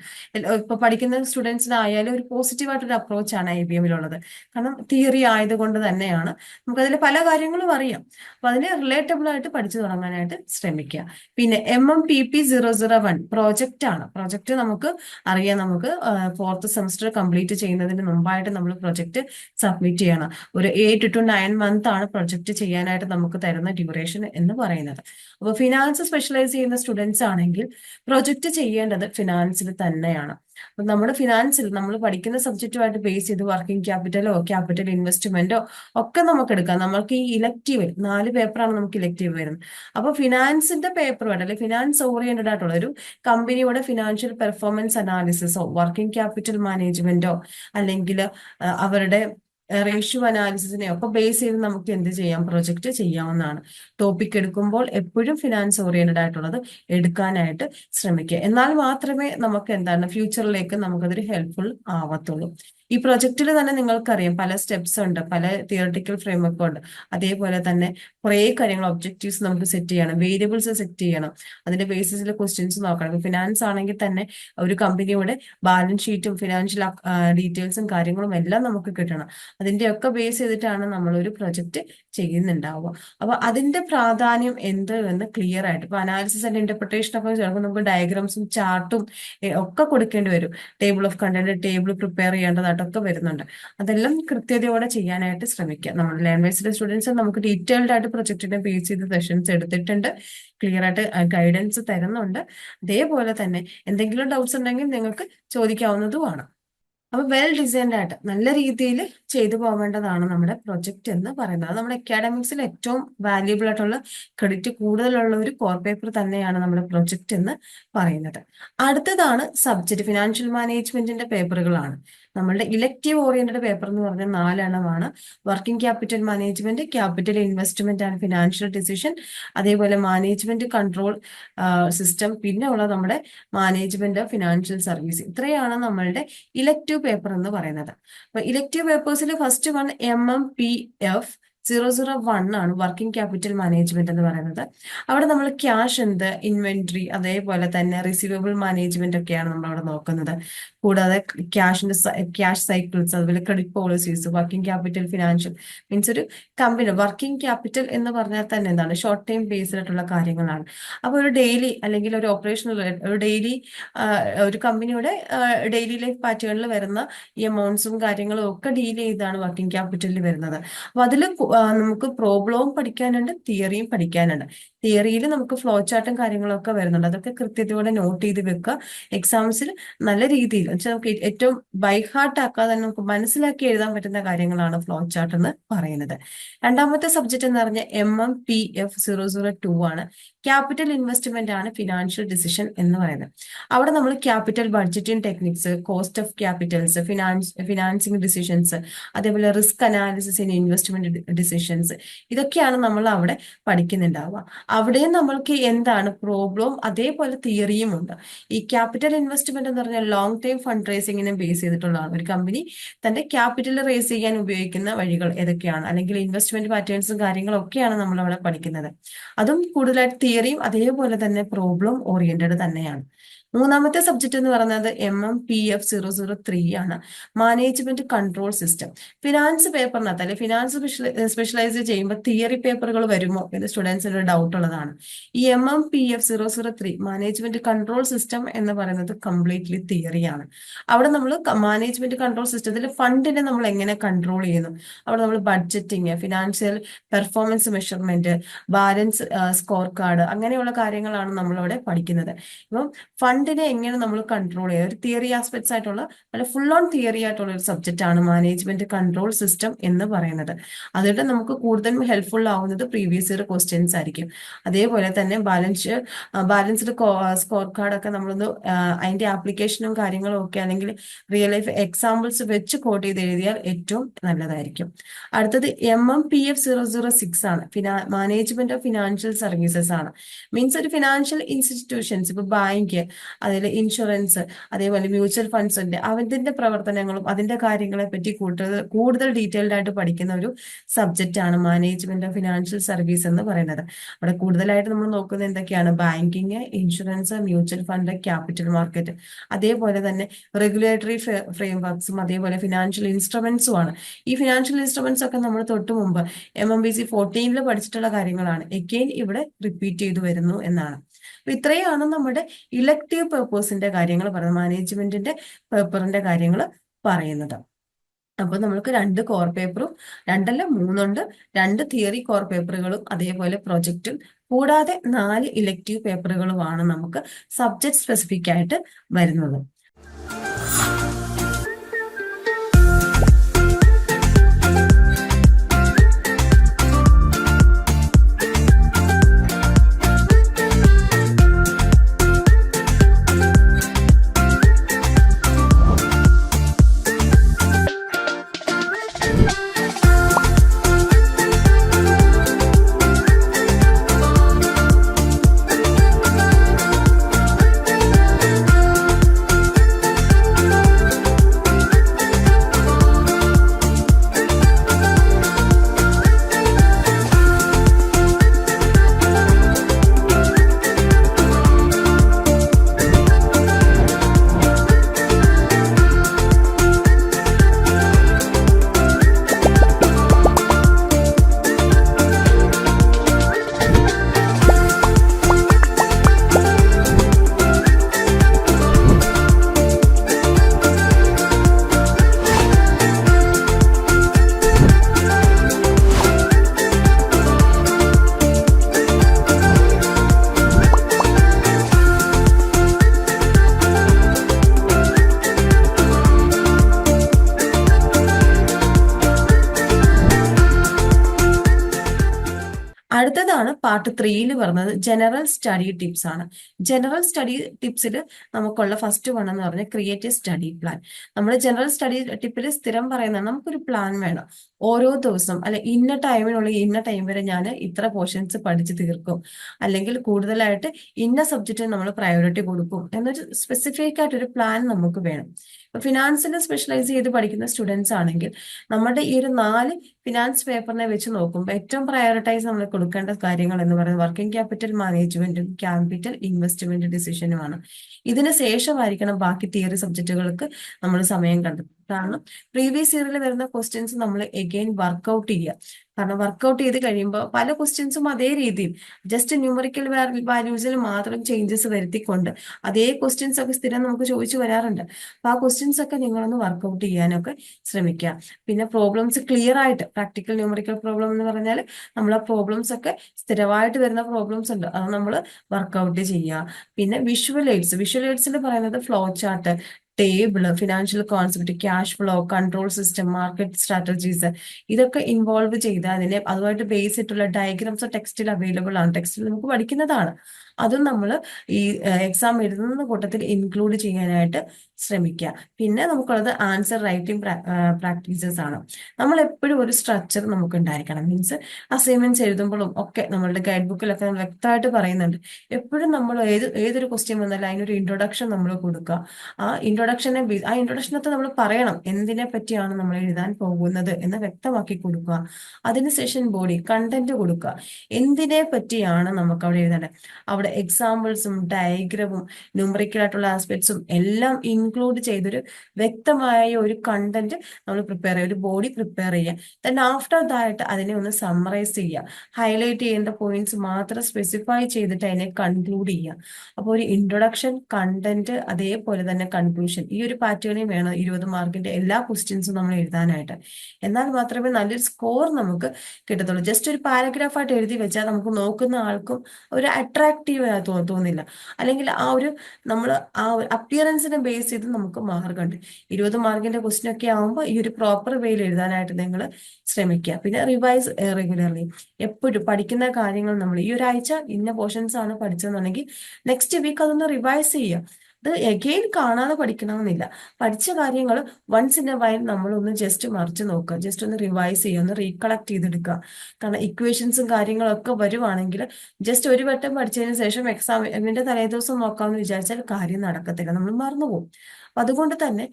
ഇപ്പൊ പഠിക്കുന്ന സ്റ്റുഡൻസിനായാലും ഒരു പോസിറ്റീവ് ആയിട്ടൊരു അപ്രോച്ച് ആണ് ഐ ബി എമ്മിലുള്ളത് കാരണം തിയറി ആയതുകൊണ്ട് തന്നെയാണ് നമുക്കതിൽ പല കാര്യങ്ങളും അറിയാം. അപ്പൊ അതിന് റിലേറ്റബിൾ ആയിട്ട് പഠിച്ചു തുടങ്ങാനായിട്ട് ശ്രമിക്കുക. പിന്നെ M M P P zero zero one project ആണ്. പ്രോജക്റ്റ് നമുക്ക് അറിയാം. നമുക്ക് ഫോർത്ത് സെമസ്റ്റർ കംപ്ലീറ്റ് ചെയ്യുന്നതിന് മുമ്പായിട്ട് നമ്മൾ പ്രൊജക്ട് സബ്മിറ്റ് ചെയ്യണം. ഒരു എയ്റ്റ് ടു നയൻ മന്ത് ആണ് പ്രൊജക്ട് ചെയ്യാനായിട്ട് നമുക്ക് തരുന്ന ഡ്യൂറേഷൻ എന്ന് പറയുന്നത്. അപ്പോൾ ഫിനാൻസ് സ്പെഷ്യലൈസ് ചെയ്യുന്ന സ്റ്റുഡൻസ് ആണെങ്കിൽ പ്രൊജക്ട് ചെയ്യേണ്ടത് ഫിനാൻസിൽ തന്നെയാണ്. നമ്മുടെ ഫിനാൻസിൽ നമ്മൾ പഠിക്കുന്ന സബ്ജക്റ്റുമായിട്ട് ബേസ് ചെയ്ത് വർക്കിംഗ് ക്യാപിറ്റലോ ക്യാപിറ്റൽ ഇൻവെസ്റ്റ്മെന്റോ ഒക്കെ നമുക്ക് എടുക്കാം. നമുക്ക് ഈ ഇലക്റ്റീവ് നാല് പേപ്പറാണ് നമുക്ക് ഇലക്റ്റീവ് വരുന്നത്. അപ്പൊ ഫിനാൻസിന്റെ പേപ്പറുമായിട്ട് അല്ലെങ്കിൽ ഫിനാൻസ് ഓറിയന്റഡ് ആയിട്ടുള്ള ഒരു കമ്പനിയുടെ ഫിനാൻഷ്യൽ പെർഫോമൻസ് അനാലിസിസോ വർക്കിംഗ് ക്യാപിറ്റൽ മാനേജ്മെന്റോ അല്ലെങ്കിൽ അവരുടെ റേഷ്യോ അനാലിസിസിനെ ഒക്കെ ബേസ് ചെയ്ത് നമുക്ക് എന്ത് ചെയ്യാം? പ്രൊജക്റ്റ് ചെയ്യാവുന്നതാണ്. ടോപ്പിക് എടുക്കുമ്പോൾ എപ്പോഴും ഫിനാൻസ് ഓറിയന്റഡ് ആയിട്ടുള്ളത് എടുക്കാനായിട്ട് ശ്രമിക്കുക. എന്നാൽ മാത്രമേ നമുക്ക് എന്താണ്? ഫ്യൂച്ചറിലേക്ക് നമുക്കതൊരു ഹെൽപ്ഫുൾ ആവത്തുള്ളൂ. ഈ പ്രൊജക്റ്റിൽ തന്നെ നിങ്ങൾക്കറിയാം പല സ്റ്റെപ്സ് ഉണ്ട് പല തിയറട്ടിക്കൽ ഫ്രെയിംവർക്ക് ഉണ്ട്. അതേപോലെ തന്നെ കുറേ കാര്യങ്ങൾ ഒബ്ജക്റ്റീവ്സ് നമുക്ക് സെറ്റ് ചെയ്യണം വേരിയബിൾസ് സെറ്റ് ചെയ്യണം അതിന്റെ ബേസിസിൽ ക്വസ്റ്റ്യൻസ് നോക്കണം. ഫിനാൻസ് ആണെങ്കിൽ തന്നെ ഒരു കമ്പനിയുടെ ബാലൻസ് ഷീറ്റും ഫിനാൻഷ്യൽ ഡീറ്റെയിൽസും കാര്യങ്ങളും എല്ലാം നമുക്ക് കിട്ടണം. അതിന്റെയൊക്കെ ബേസ് ചെയ്തിട്ടാണ് നമ്മൾ ഒരു പ്രൊജക്ട് ചെയ്യുന്നുണ്ടാവുക. അപ്പൊ അതിന്റെ പ്രാധാന്യം എന്ത് എന്ന് ക്ലിയർ ആയിട്ട് ഇപ്പൊ അനാലിസിസ് ആൻഡ് ഇന്റർപ്രിട്ടേഷൻ ഒക്കെ ചിലപ്പോൾ നമുക്ക് ഡയഗ്രാംസും ചാർട്ടും ഒക്കെ കൊടുക്കേണ്ടി വരും. Table of content table prepare ചെയ്യേണ്ടതായിട്ടൊക്കെ വരുന്നുണ്ട്. അതെല്ലാം കൃത്യതയോടെ ചെയ്യാനായിട്ട് ശ്രമിക്കുക. നമ്മുടെ ലാംഗ്വേജിലെ സ്റ്റുഡൻസ് നമുക്ക് ഡീറ്റെയിൽഡ് ആയിട്ട് പ്രൊജക്ടിന്റെ ബേസ് ചെയ്ത് സെഷൻസ് എടുത്തിട്ടുണ്ട്. ക്ലിയർ ആയിട്ട് ഗൈഡൻസ് തരുന്നുണ്ട്. അതേപോലെ തന്നെ എന്തെങ്കിലും ഡൗട്ട്സ് ഉണ്ടെങ്കിൽ നിങ്ങൾക്ക് ചോദിക്കാവുന്നതുമാണ് അപ്പൊ വെൽ ഡിസൈൻഡ് ആയിട്ട് നല്ല രീതിയിൽ ചെയ്തു പോകേണ്ടതാണ് നമ്മുടെ പ്രൊജക്റ്റ് എന്ന് പറയുന്നത്. അത് നമ്മുടെ അക്കാഡമിക്സിൽ ഏറ്റവും വാല്യൂബിൾ ആയിട്ടുള്ള ക്രെഡിറ്റ് കൂടുതലുള്ള ഒരു കോർ പേപ്പർ തന്നെയാണ് നമ്മുടെ പ്രൊജക്റ്റ് എന്ന് പറയുന്നത്. അടുത്തതാണ് സബ്ജക്ട് ഫിനാൻഷ്യൽ മാനേജ്മെന്റിന്റെ പേപ്പറുകളാണ് നമ്മളുടെ ഇലക്റ്റീവ് ഓറിയന്റഡ് പേപ്പർ എന്ന് പറഞ്ഞ നാലെണ്ണമാണ്. Working capital management capital investment and financial decision അതേപോലെ മാനേജ്മെന്റ് കൺട്രോൾ സിസ്റ്റം പിന്നെ ഉള്ള നമ്മുടെ മാനേജ്മെന്റ് ഫിനാൻഷ്യൽ സർവീസ് ഇത്രയാണ് നമ്മളുടെ ഇലക്റ്റീവ് പേപ്പർ എന്ന് പറയുന്നത്. അപ്പൊ elective പേപ്പേഴ്സിൽ first one M M P F zero zero one ആണ് വർക്കിംഗ് ക്യാപിറ്റൽ മാനേജ്മെന്റ് എന്ന് പറയുന്നത്. അവിടെ നമ്മൾ ക്യാഷ് എന്ത്? ഇൻവെന്ററി അതേപോലെ തന്നെ റിസീവബിൾ മാനേജ്മെന്റ് ഒക്കെയാണ് നമ്മൾ അവിടെ നോക്കുന്നത്. കൂടാതെ ക്യാഷിന്റെ ക്യാഷ് സൈക്കിൾസ് അതുപോലെ credit policies working capital financial means ഒരു കമ്പനി വർക്കിംഗ് ക്യാപിറ്റൽ എന്ന് പറഞ്ഞാൽ തന്നെ എന്താണ്? ഷോർട്ട് ടൈം ബേസ്ഡ് ആയിട്ടുള്ള കാര്യങ്ങളാണ്. അപ്പോൾ ഒരു ഡെയിലി അല്ലെങ്കിൽ ഒരു ഓപ്പറേഷണൽ ഒരു ഡെയിലി ഒരു കമ്പനിയുടെ ഡെയിലി ലൈഫ് പാറ്റേണിൽ വരുന്ന ഈ എമൗണ്ട്സും കാര്യങ്ങളും ഒക്കെ ഡീൽ ചെയ്താണ് വർക്കിംഗ് ക്യാപിറ്റലിൽ വരുന്നത്. അപ്പൊ അതിൽ നമുക്ക് പ്രോബ്ലവും പഠിക്കാനുണ്ട് തിയറിയും പഠിക്കാനുണ്ട്. തിയറിയിൽ നമുക്ക് ഫ്ലോ ചാർട്ടും കാര്യങ്ങളൊക്കെ വരുന്നുണ്ട്. അതൊക്കെ കൃത്യതയോടെ നോട്ട് ചെയ്ത് വെക്കുക. എക്സാംസിൽ നല്ല രീതിയിൽ വെച്ചാൽ നമുക്ക് ഏറ്റവും ബൈഹാർട്ട് ആക്കാതെ നമുക്ക് മനസ്സിലാക്കി എഴുതാൻ പറ്റുന്ന കാര്യങ്ങളാണ് ഫ്ലോ ചാർട്ട് എന്ന് പറയുന്നത്. രണ്ടാമത്തെ സബ്ജക്ട് എന്ന് പറഞ്ഞ M M P F zero zero two ആണ്. ക്യാപിറ്റൽ ഇൻവെസ്റ്റ്മെന്റ് ആണ് ഫിനാൻഷ്യൽ ഡിസിഷൻ എന്ന് പറയുന്നത്. അവിടെ നമ്മൾ capital budgeting techniques cost of capitals finance financing decisions അതേപോലെ risk analysis in investment decisions ഇതൊക്കെയാണ് നമ്മൾ അവിടെ പഠിക്കുന്നുണ്ടാവുക. അവിടെയും നമ്മൾക്ക് എന്താണ് പ്രോബ്ലം അതേപോലെ തിയറിയും ഉണ്ട്. ഈ ക്യാപിറ്റൽ ഇൻവെസ്റ്റ്മെന്റ് എന്ന് പറഞ്ഞാൽ ലോങ് ടൈം ഫണ്ട് റേസിങ്ങിനെ ബേസ് ചെയ്തിട്ടുള്ളതാണ്. ഒരു കമ്പനി തന്റെ ക്യാപിറ്റൽ റേസ് ചെയ്യാൻ ഉപയോഗിക്കുന്ന വഴികൾ ഏതൊക്കെയാണ്? അല്ലെങ്കിൽ ഇൻവെസ്റ്റ്മെന്റ് പാറ്റേൺസും കാര്യങ്ങളും ഒക്കെയാണ് നമ്മൾ അവിടെ പഠിക്കുന്നത്. അതും കൂടുതലായിട്ട് തിയറിയും അതേപോലെ തന്നെ പ്രോബ്ലം ഓറിയന്റഡ് തന്നെയാണ്. മൂന്നാമത്തെ സബ്ജക്ട് എന്ന് പറയുന്നത് M M P F zero zero three ആണ്. മാനേജ്മെന്റ് കൺട്രോൾ സിസ്റ്റം ഫിനാൻസ് പേപ്പറിനകത്ത് അല്ലെ? ഫിനാൻസ് സ്പെഷ്യലൈസ് ചെയ്യുമ്പോൾ തിയറി പേപ്പറുകൾ വരുമോ എന്ന് സ്റ്റുഡൻസിന് ഡൗട്ട് ഉള്ളതാണ്. ഈ M M P F zero zero three management control system എന്ന് പറയുന്നത് കംപ്ലീറ്റ്ലി തിയറിയാണ് അവിടെ നമ്മൾ മാനേജ്മെന്റ് കൺട്രോൾ സിസ്റ്റത്തിൽ ഫണ്ടിനെ നമ്മൾ എങ്ങനെ കൺട്രോൾ ചെയ്യുന്നു? അവിടെ നമ്മൾ budgeting financial performance measurement balance score card അങ്ങനെയുള്ള കാര്യങ്ങളാണ് നമ്മളവിടെ പഠിക്കുന്നത്. ഇപ്പം ഫണ്ടിനെ എങ്ങനെ നമ്മൾ കൺട്രോൾ ചെയ്യുക ഒരു തിയറി ആസ്പെക്ട്സ് ആയിട്ടുള്ള അല്ല ഫുൾ ഓൺ തിയറി ആയിട്ടുള്ള ഒരു സബ്ജക്റ്റ് ആണ് മാനേജ്മെന്റ് കൺട്രോൾ സിസ്റ്റം എന്ന് പറയുന്നത്. അതുകൊണ്ട് നമുക്ക് കൂടുതലും ഹെൽപ്ഫുൾ ആവുന്നത് പ്രീവിയസ് ഇയർ ക്വസ്റ്റ്യൻസ് ആയിരിക്കും. അതേപോലെ തന്നെ ബാലൻസ് ബാലൻസ്ഡ് സ്കോർ കാർഡ് ഒക്കെ നമ്മളൊന്ന് അതിന്റെ ആപ്ലിക്കേഷനും കാര്യങ്ങളും ഒക്കെ അല്ലെങ്കിൽ റിയൽ ലൈഫ് എക്സാമ്പിൾസ് വെച്ച് കോട്ട് ചെയ്ത് എഴുതിയാൽ ഏറ്റവും നല്ലതായിരിക്കും. അടുത്തത് M M P F zero zero six ആണ്. മാനേജ്മെന്റ് ഓഫ് ഫിനാൻഷ്യൽ സർവീസസ് ആണ്. മീൻസ് ഒരു ഫിനാൻഷ്യൽ ഇൻസ്റ്റിറ്റ്യൂഷൻസ് ഇപ്പൊ ബാങ്ക് അതിൽ ഇൻഷുറൻസ് അതേപോലെ മ്യൂച്വൽ ഫണ്ട്സ് ഉണ്ട്. അതിന്റെ പ്രവർത്തനങ്ങളും അതിന്റെ കാര്യങ്ങളെ പറ്റി കൂടുതൽ കൂടുതൽ ഡീറ്റെയിൽഡ് ആയിട്ട് പഠിക്കുന്ന ഒരു സബ്ജക്റ്റ് ആണ് മാനേജ്മെന്റ് ഓഫ് ഫിനാൻഷ്യൽ സർവീസ് എന്ന് പറയുന്നത്. അവിടെ കൂടുതലായിട്ട് നമ്മൾ നോക്കുന്നത് എന്തൊക്കെയാണ്? Banking insurance mutual fund capital market അതേപോലെ തന്നെ റെഗുലേറ്ററി ഫ്രെയിം വർക്ക്സും അതേപോലെ ഫിനാൻഷ്യൽ ഇൻസ്ട്രുമെന്റ്സും ആണ്. ഈ ഫിനാൻഷ്യൽ ഇൻസ്ട്രുമെന്റ്സ് ഒക്കെ നമ്മൾ തൊട്ട് മുമ്പ് എം എം ബി സി ഫോർട്ടീനിൽ പഠിച്ചിട്ടുള്ള കാര്യങ്ങളാണ്. എഗെയിൻ ഇവിടെ റിപ്പീറ്റ് ചെയ്തു വരുന്നു എന്നാണ്. അപ്പൊ ഇത്രയാണ് നമ്മുടെ ഇലക്ടീവ് പേപ്പേഴ്സിന്റെ കാര്യങ്ങൾ പറയുന്നത് മാനേജ്മെന്റിന്റെ പേപ്പറിന്റെ കാര്യങ്ങൾ പറയുന്നത്. അപ്പൊ നമ്മൾക്ക് രണ്ട് കോർ പേപ്പറും രണ്ടല്ല മൂന്നുണ്ട് രണ്ട് തിയറി കോർ പേപ്പറുകളും അതേപോലെ പ്രൊജക്റ്റും കൂടാതെ നാല് ഇലക്റ്റീവ് പേപ്പറുകളുമാണ് നമുക്ക് സബ്ജക്ട് സ്പെസിഫിക് ആയിട്ട് വരുന്നത്. ത്രീയിൽ പറഞ്ഞത് ജനറൽ സ്റ്റഡി ടിപ്സ് ആണ്. ജനറൽ സ്റ്റഡി ടിപ്സിൽ നമുക്കുള്ള ഫസ്റ്റ് വൺ എന്ന് പറഞ്ഞാൽ ക്രിയേറ്റ് സ്റ്റഡി പ്ലാൻ നമ്മൾ ജനറൽ സ്റ്റഡി ടിപ്പിൽ സ്ഥിരം പറയുന്നത് നമുക്കൊരു പ്ലാൻ വേണം. ഓരോ ദിവസം അല്ലെ ഇന്ന ടൈമിനുള്ളിൽ ഇന്ന ടൈം വരെ ഞാൻ ഇത്ര പോർഷൻസ് പഠിച്ചു തീർക്കും. അല്ലെങ്കിൽ കൂടുതലായിട്ട് ഇന്ന സബ്ജക്റ്റിന് നമ്മൾ പ്രയോറിറ്റി കൊടുക്കും എന്നൊരു സ്പെസിഫിക് ആയിട്ടൊരു പ്ലാൻ നമുക്ക് വേണം. ഫിനാൻസിൽ സ്പെഷ്യലൈസ് ചെയ്ത് പഠിക്കുന്ന സ്റ്റുഡൻസ് ആണെങ്കിൽ നമ്മുടെ ഈ ഒരു നാല് ഫിനാൻസ് പേപ്പറിനെ വെച്ച് നോക്കുമ്പോൾ ഏറ്റവും പ്രയോറിറ്റൈസ് നമ്മൾ കൊടുക്കേണ്ട കാര്യങ്ങൾ എന്ന് പറയുന്നത് വർക്കിംഗ് ക്യാപിറ്റൽ മാനേജ്മെന്റും ക്യാപിറ്റൽ ഇൻവെസ്റ്റ്മെന്റ് ഡിസിഷനുമാണ് ഇതിന് ശേഷമായിരിക്കണം ബാക്കി തിയറി സബ്ജക്റ്റുകൾക്ക് നമ്മൾ സമയം കണ്ടെത്തുന്നത് കാരണം പ്രീവിയസ് ഇയറിൽ വരുന്ന ക്വസ്റ്റ്യൻസ് നമ്മൾ എഗെയിൻ വർക്ക്ഔട്ട് ചെയ്യുക കാരണം വർക്ക്ഔട്ട് ചെയ്ത് കഴിയുമ്പോൾ പല ക്വസ്റ്റ്യൻസും അതേ രീതിയിൽ ജസ്റ്റ് ന്യൂമറിക്കൽ വാല്യൂസിൽ മാത്രം ചേഞ്ചസ് വരുത്തിക്കൊണ്ട് അതേ ക്വസ്റ്റ്യൻസ് ഒക്കെ സ്ഥിരം നമുക്ക് ചോദിച്ചു വരാറുണ്ട്. അപ്പൊ ആ ക്വസ്റ്റ്യൻസ് ഒക്കെ നിങ്ങളൊന്ന് വർക്ക്ഔട്ട് ചെയ്യാനൊക്കെ ശ്രമിക്കുക പിന്നെ പ്രോബ്ലംസ് ക്ലിയർ ആയിട്ട് പ്രാക്ടിക്കൽ ന്യൂമറിക്കൽ പ്രോബ്ലം എന്ന് പറഞ്ഞാൽ നമ്മൾ ആ പ്രോബ്ലംസ് ഒക്കെ സ്ഥിരമായിട്ട് വരുന്ന പ്രോബ്ലംസ് ഉണ്ട്. അത് നമ്മൾ വർക്ക്ഔട്ട് ചെയ്യുക പിന്നെ വിഷ്വൽ എയ്ഡ്സ് വിഷ്വൽ എയ്ഡ്സിൽ പറയുന്നത് flow chart table financial concept cash flow control system market strategies ഇതൊക്കെ ഇൻവോൾവ് ചെയ്ത് അതിനെ അതുമായിട്ട് ബേസ് ചെയ്തിട്ടുള്ള ഡയഗ്രാംസ് ടെക്സ്റ്റിൽ അവൈലബിൾ ആണ്. ടെക്സ്റ്റിൽ നമുക്ക് പഠിക്കുന്നതാണ്. അതും നമ്മൾ ഈ എക്സാം എഴുതുന്ന കൂട്ടത്തിൽ ഇൻക്ലൂഡ് ചെയ്യാനായിട്ട് ശ്രമിക്കുക പിന്നെ നമുക്കുള്ളത് ആൻസർ റൈറ്റിംഗ് പ്രാക്ടീസസ് ആണ്. നമ്മൾ എപ്പോഴും ഒരു സ്ട്രക്ചർ നമുക്ക് ഉണ്ടായിരിക്കണം. മീൻസ് അസൈൻമെന്റ്സ് എഴുതുമ്പോഴും ഒക്കെ നമ്മളുടെ ഗൈഡ് ബുക്കിലൊക്കെ നമ്മൾ വ്യക്തമായിട്ട് പറയുന്നുണ്ട്. എപ്പോഴും നമ്മൾ ഏത് ഏതൊരു ക്വസ്റ്റ്യൻ വന്നാലും അതിനൊരു ഇൻട്രൊഡക്ഷൻ നമ്മൾ കൊടുക്കുക ആ ഇൻട്രൊഡക്ഷനെ ആ ഇൻട്രൊഡക്ഷനകത്ത് നമ്മൾ പറയണം. എന്തിനെ പറ്റിയാണ് നമ്മൾ എഴുതാൻ പോകുന്നത് എന്ന് വ്യക്തമാക്കി കൊടുക്കുക അതിനുശേഷം ബോഡി കണ്ടന്റ് കൊടുക്കുക എന്തിനെ പറ്റിയാണ് നമുക്ക് അവിടെ എഴുതേണ്ടത് അവിടെ എക്സാമ്പിൾസും ഡയഗ്രമും ന്യൂമറിക്കൽ ആയിട്ടുള്ള ആസ്പെക്ട്സും എല്ലാം ഇൻക്ലൂഡ് ചെയ്തൊരു വ്യക്തമായ ഒരു കണ്ടന്റ് നമ്മൾ പ്രിപ്പയർ ചെയ്യുക. ഒരു ബോഡി പ്രിപ്പയർ ചെയ്യുക. ദെൻ ആഫ്റ്റർ ദാറ്റ് അതിനെ ഒന്ന് സമ്മറൈസ് ചെയ്യുക. ഹൈലൈറ്റ് ചെയ്യേണ്ട പോയിന്റ്സ് മാത്രം സ്പെസിഫൈ ചെയ്തിട്ട് അതിനെ കൺക്ലൂഡ് ചെയ്യുക. അപ്പോൾ ഒരു ഇൻട്രൊഡക്ഷൻ കണ്ടന്റ് അതേപോലെ തന്നെ കൺക്ലൂഷൻ ഈ ഒരു പാറ്റേണിൽ വേണം ഇരുപത് മാർക്കിന്റെ എല്ലാ ക്വസ്റ്റ്യൻസും നമ്മൾ എഴുതാനായിട്ട്. എന്നാൽ മാത്രമേ നല്ലൊരു സ്കോർ നമുക്ക് കിട്ടത്തുള്ളൂ. ജസ്റ്റ് ഒരു പാരഗ്രാഫായിട്ട് എഴുതി വെച്ചാൽ നമുക്ക് നോക്കുന്ന ആൾക്കും ഒരു അട്രാക്റ്റീവ് തോന്നില്ല അല്ലെങ്കിൽ ആ ഒരു നമ്മൾ ആ ഒരു അപ്പിയറൻസിനെ ബേസ് ചെയ്ത് നമുക്ക് മാർക്കുണ്ട് ഇരുപത് മാർക്കിന്റെ ക്വസ്റ്റ്യൻ ഒക്കെ ആകുമ്പോൾ ഈ ഒരു പ്രോപ്പർ വേയിൽ എഴുതാനായിട്ട് നിങ്ങൾ ശ്രമിക്കുക. പിന്നെ റിവൈസ് റെഗുലർലി എപ്പോഴും പഠിക്കുന്ന കാര്യങ്ങൾ നമ്മൾ ഈ ഒരാഴ്ച ഇന്ന പോർഷൻസ് ആണ് പഠിച്ചതെന്നുണ്ടെങ്കിൽ നെക്സ്റ്റ് വീക്ക് അതൊന്ന് റിവൈസ് ചെയ്യുക. അത് എഗെയിൻ കാണാതെ പഠിക്കണമെന്നില്ല. പഠിച്ച കാര്യങ്ങൾ വൺസ് ഇൻ എ വൈൽ നമ്മളൊന്ന് ജസ്റ്റ് മറിച്ച് നോക്കുക. ജസ്റ്റ് ഒന്ന് റിവൈസ് ചെയ്യുക. ഒന്ന് റീകളക്ട് ചെയ്തെടുക്കുക. കാരണം ഇക്വേഷൻസും കാര്യങ്ങളൊക്കെ വരുവാണെങ്കിൽ ജസ്റ്റ് ഒരു വട്ടം പഠിച്ചതിന് ശേഷം എക്സാമിന്റെ തലേദിവസം നോക്കാമെന്ന് വിചാരിച്ചാൽ കാര്യം നടക്കത്തില്ല. നമ്മൾ മറന്നുപോകും. അപ്പൊ അതുകൊണ്ട് തന്നെ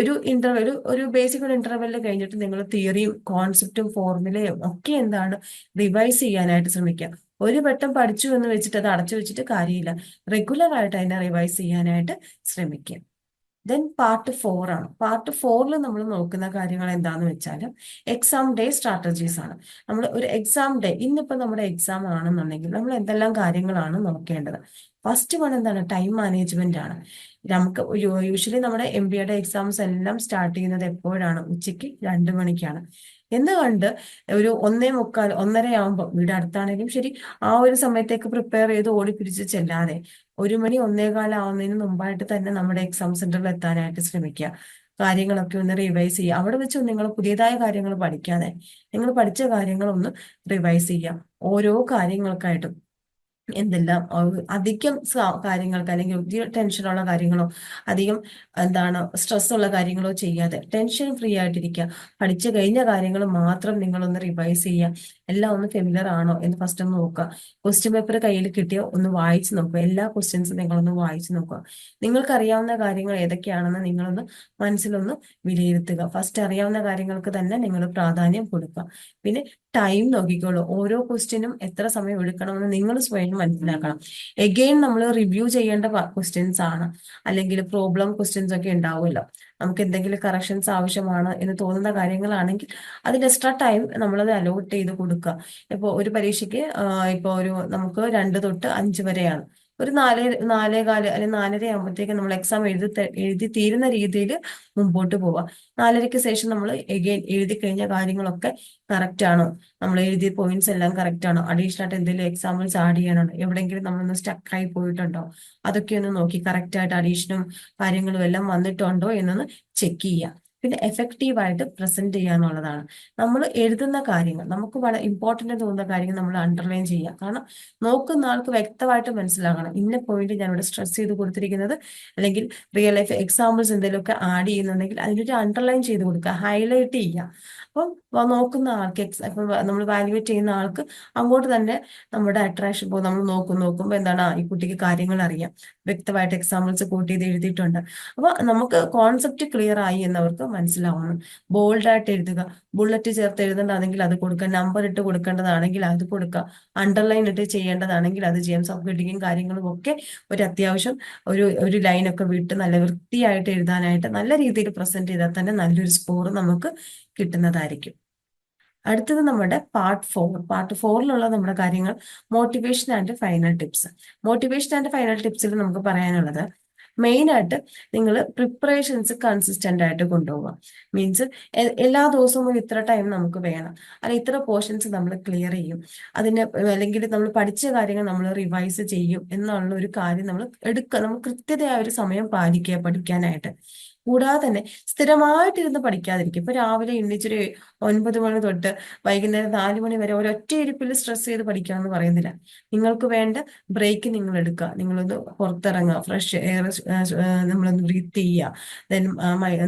ഒരു ഇന്റർവെൽ ഒരു ബേസിക് ഒരു ഇന്റർവെല്ലിൽ കഴിഞ്ഞിട്ട് നിങ്ങൾ തിയറിയും കോൺസെപ്റ്റും ഫോർമുലയും ഒക്കെ എന്താണ് റിവൈസ് ചെയ്യാനായിട്ട് ശ്രമിക്കുക. ഒരു വട്ടം പഠിച്ചു എന്ന് വെച്ചിട്ട് അത് അടച്ചു വെച്ചിട്ട് കാര്യമില്ല. റെഗുലർ ആയിട്ട് അതിനെ റിവൈസ് ചെയ്യാനായിട്ട് ശ്രമിക്കുക ദെൻ പാർട്ട് ഫോർ ആണ്. പാർട്ട് ഫോറിൽ നമ്മൾ നോക്കുന്ന കാര്യങ്ങൾ എന്താണെന്ന് വെച്ചാൽ എക്സാം ഡേ സ്ട്രാറ്റജീസ് ആണ്. നമ്മൾ ഒരു എക്സാം ഡേ ഇന്നിപ്പോൾ നമ്മുടെ എക്സാം ആണെന്നുണ്ടെങ്കിൽ നമ്മൾ എന്തെല്ലാം കാര്യങ്ങളാണ് നോക്കേണ്ടത്? ഫസ്റ്റ് വൺ എന്താണ്? ടൈം മാനേജ്മെന്റ് ആണ്. നമുക്ക് യൂഷ്വലി നമ്മുടെ എം ബിയുടെ എക്സാംസ് എല്ലാം സ്റ്റാർട്ട് ചെയ്യുന്നത് എപ്പോഴാണ്? ഉച്ചയ്ക്ക് രണ്ട് മണിക്കാണ്. എന്ന് കണ്ട് ഒരു ഒന്നേ മുക്കാൽ ഒന്നര ആകുമ്പോൾ വീട് അടുത്താണെങ്കിലും ശരി ആ ഒരു സമയത്തേക്ക് പ്രിപ്പയർ ചെയ്ത് ഓടിപ്പിടിച്ച് ചെല്ലാതെ ഒരു മണി ഒന്നേകാലാവുന്നതിന് മുമ്പായിട്ട് തന്നെ നമ്മുടെ എക്സാം സെന്ററിൽ എത്താനായിട്ട് ശ്രമിക്കുക. കാര്യങ്ങളൊക്കെ ഒന്ന് റിവൈസ് ചെയ്യുക. അവിടെ വെച്ച് നിങ്ങൾ പുതിയതായ കാര്യങ്ങൾ പഠിക്കാതെ നിങ്ങൾ പഠിച്ച കാര്യങ്ങളൊന്ന് റിവൈസ് ചെയ്യുക. ഓരോ കാര്യങ്ങൾക്കായിട്ടും എന്തെല്ലാം അധികം കാര്യങ്ങൾക്ക് അല്ലെങ്കിൽ ടെൻഷനുള്ള കാര്യങ്ങളോ അധികം എന്താണ് സ്ട്രെസ് ഉള്ള കാര്യങ്ങളോ ചെയ്യാതെ ടെൻഷൻ ഫ്രീ ആയിട്ടിരിക്കുക. പഠിച്ചു കഴിഞ്ഞ കാര്യങ്ങൾ മാത്രം നിങ്ങളൊന്ന് റിവൈസ് ചെയ്യുക. എല്ലാം ഒന്ന് ഫെമിലർ ആണോ എന്ന് ഫസ്റ്റ് ഒന്ന് നോക്കുക. ക്വസ്റ്റ്യൻ പേപ്പർ കയ്യിൽ കിട്ടിയോ ഒന്ന് വായിച്ച് നോക്കുക. എല്ലാ ക്വസ്റ്റ്യൻസും നിങ്ങളൊന്ന് വായിച്ച് നോക്കുക. നിങ്ങൾക്ക് അറിയാവുന്ന കാര്യങ്ങൾ ഏതൊക്കെയാണെന്ന് നിങ്ങളൊന്ന് മനസ്സിലൊന്ന് വിലയിരുത്തുക. ഫസ്റ്റ് അറിയാവുന്ന കാര്യങ്ങൾക്ക് തന്നെ നിങ്ങൾ പ്രാധാന്യം കൊടുക്കുക. പിന്നെ ടൈം നോക്കിക്കോളൂ. ഓരോ ക്വസ്റ്റ്യനും എത്ര സമയം എടുക്കണമെന്ന് നിങ്ങൾ സ്വയം മനസ്സിലാക്കണം. എഗെയിൻ നമ്മൾ റിവ്യൂ ചെയ്യേണ്ട ക്വസ്റ്റ്യൻസ് ആണ്. അല്ലെങ്കിൽ പ്രോബ്ലം ക്വസ്റ്റ്യൻസ് ഒക്കെ ഉണ്ടാവുമല്ലോ. നമുക്ക് എന്തെങ്കിലും കറക്ഷൻസ് ആവശ്യമാണ് എന്ന് തോന്നുന്ന കാര്യങ്ങളാണെങ്കിൽ അതിന് എക്സ്ട്രാ ടൈം നമ്മളത് അലോട്ട് ചെയ്ത് കൊടുക്കുക. ഇപ്പോൾ ഒരു പരീക്ഷയ്ക്ക് ഇപ്പോൾ ഒരു നമുക്ക് രണ്ട് തൊട്ട് അഞ്ച് വരെയാണ്. ഒരു നാല് കാൽ അല്ലെങ്കിൽ നാലര ആകുമ്പോഴത്തേക്ക് നമ്മൾ എക്സാം എഴുതി എഴുതി തീരുന്ന രീതിയിൽ മുമ്പോട്ട് പോവാം. നാലരയ്ക്ക് ശേഷം നമ്മൾ എഗെയിൻ എഴുതി കഴിഞ്ഞ കാര്യങ്ങളൊക്കെ കറക്റ്റ് ആണോ? നമ്മൾ എഴുതിയ പോയിന്റ്സ് എല്ലാം കറക്റ്റ് ആണോ? അഡീഷണൽ ആയിട്ട് എന്തെങ്കിലും എക്സാമ്പിൾസ് ആഡ് ചെയ്യാനുണ്ടോ? എവിടെയെങ്കിലും നമ്മളൊന്ന് സ്റ്റക്കായി പോയിട്ടുണ്ടോ? അതൊക്കെ ഒന്ന് നോക്കി കറക്റ്റ് ആയിട്ട് അഡീഷനും കാര്യങ്ങളും എല്ലാം വന്നിട്ടുണ്ടോ എന്നൊന്ന് ചെക്ക് ചെയ്യുക പിന്നെ എഫക്റ്റീവായിട്ട് പ്രസന്റ് ചെയ്യുക എന്നുള്ളതാണ് നമ്മൾ എഴുതുന്ന കാര്യങ്ങൾ നമുക്ക് വളരെ ഇമ്പോർട്ടന്റ് തോന്നുന്ന കാര്യങ്ങൾ നമ്മൾ അണ്ടർലൈൻ ചെയ്യുക. കാരണം നോക്കുന്ന ആൾക്ക് വ്യക്തമായിട്ട് മനസ്സിലാകണം. ഇന്ന പോയിന്റ് ഞാൻ ഇവിടെ സ്ട്രെസ് ചെയ്ത് കൊടുത്തിരിക്കുന്നത് അല്ലെങ്കിൽ റിയൽ ലൈഫ് എക്സാമ്പിൾസ് എന്തെങ്കിലുമൊക്കെ ആഡ് ചെയ്യുന്നുണ്ടെങ്കിൽ അതിനൊരു അണ്ടർലൈൻ ചെയ്ത് കൊടുക്കുക ഹൈലൈറ്റ് ചെയ്യുക. അപ്പം നോക്കുന്ന ആൾക്ക് നമ്മൾ വാല്യുവേറ്റ് ചെയ്യുന്ന ആൾക്ക് അങ്ങോട്ട് തന്നെ നമ്മുടെ അട്രാക്ഷൻ പോകും നമ്മൾ നോക്കും നോക്കുമ്പോൾ എന്താണ് ആ ഈ കുട്ടിക്ക് കാര്യങ്ങൾ അറിയാം. വ്യക്തമായിട്ട് എക്സാമ്പിൾസ് കൂട്ടി ചെയ്ത് എഴുതിയിട്ടുണ്ട്. അപ്പൊ നമുക്ക് കോൺസെപ്റ്റ് ക്ലിയർ ആയി എന്നവർക്ക് മനസ്സിലാവണം. ബോൾഡായിട്ട് എഴുതുക. ബുള്ളറ്റ് ചേർത്ത് എഴുതേണ്ടതാണെങ്കിൽ അത് കൊടുക്കുക. നമ്പർ ഇട്ട് കൊടുക്കേണ്ടതാണെങ്കിൽ അത് കൊടുക്കുക. അണ്ടർലൈൻ ഇട്ട് ചെയ്യേണ്ടതാണെങ്കിൽ അത് ചെയ്യാം. സബ് ഹെഡിങ്ങും കാര്യങ്ങളും ഒക്കെ ഒരു അത്യാവശ്യം ഒരു ഒരു ലൈനൊക്കെ വിട്ട് നല്ല വൃത്തിയായിട്ട് എഴുതാനായിട്ട് നല്ല രീതിയിൽ പ്രസന്റ് ചെയ്താൽ തന്നെ നല്ലൊരു സ്കോർ നമുക്ക് കിട്ടുന്നതായിരിക്കും. അടുത്തത് നമ്മുടെ പാർട്ട് ഫോർ പാർട്ട് ഫോറിലുള്ള നമ്മുടെ കാര്യങ്ങൾ motivation and final tips motivation and final ടിപ്സിൽ നമുക്ക് പറയാനുള്ളത് മെയിൻ ആയിട്ട് നിങ്ങൾ പ്രിപ്പറേഷൻസ് കൺസിസ്റ്റന്റ് ആയിട്ട് കൊണ്ടുപോകുക മീൻസ് എല്ലാ ദിവസവും ഇത്ര ടൈം നമുക്ക് വേണം. അല്ല ഇത്ര പോർഷൻസ് നമ്മൾ ക്ലിയർ ചെയ്യും. അതിന് അല്ലെങ്കിൽ നമ്മൾ പഠിച്ച കാര്യങ്ങൾ നമ്മൾ റിവൈസ് ചെയ്യും. എന്നുള്ള ഒരു കാര്യം നമ്മൾ എടുക്കുക നമ്മൾ കൃത്യതയായ ഒരു സമയം പാലിക്കുക പഠിക്കാനായിട്ട്. കൂടാതെ തന്നെ സ്ഥിരമായിട്ടിരുന്ന് പഠിക്കാതിരിക്കും ഇപ്പൊ രാവിലെ എണ്ണിച്ചൊരു ഒൻപത് മണി തൊട്ട് വൈകുന്നേരം നാല് മണി വരെ ഒരൊറ്റ ഇരിപ്പിൽ സ്ട്രെസ് ചെയ്ത് പഠിക്കാമെന്ന് പറയുന്നില്ല. നിങ്ങൾക്ക് വേണ്ട ബ്രേക്ക് നിങ്ങൾ എടുക്കുക. നിങ്ങളൊന്ന് പുറത്തിറങ്ങുക. ഫ്രഷ് എയർ നമ്മളൊന്ന് ബ്രീത്ത് ചെയ്യുക. ദെൻ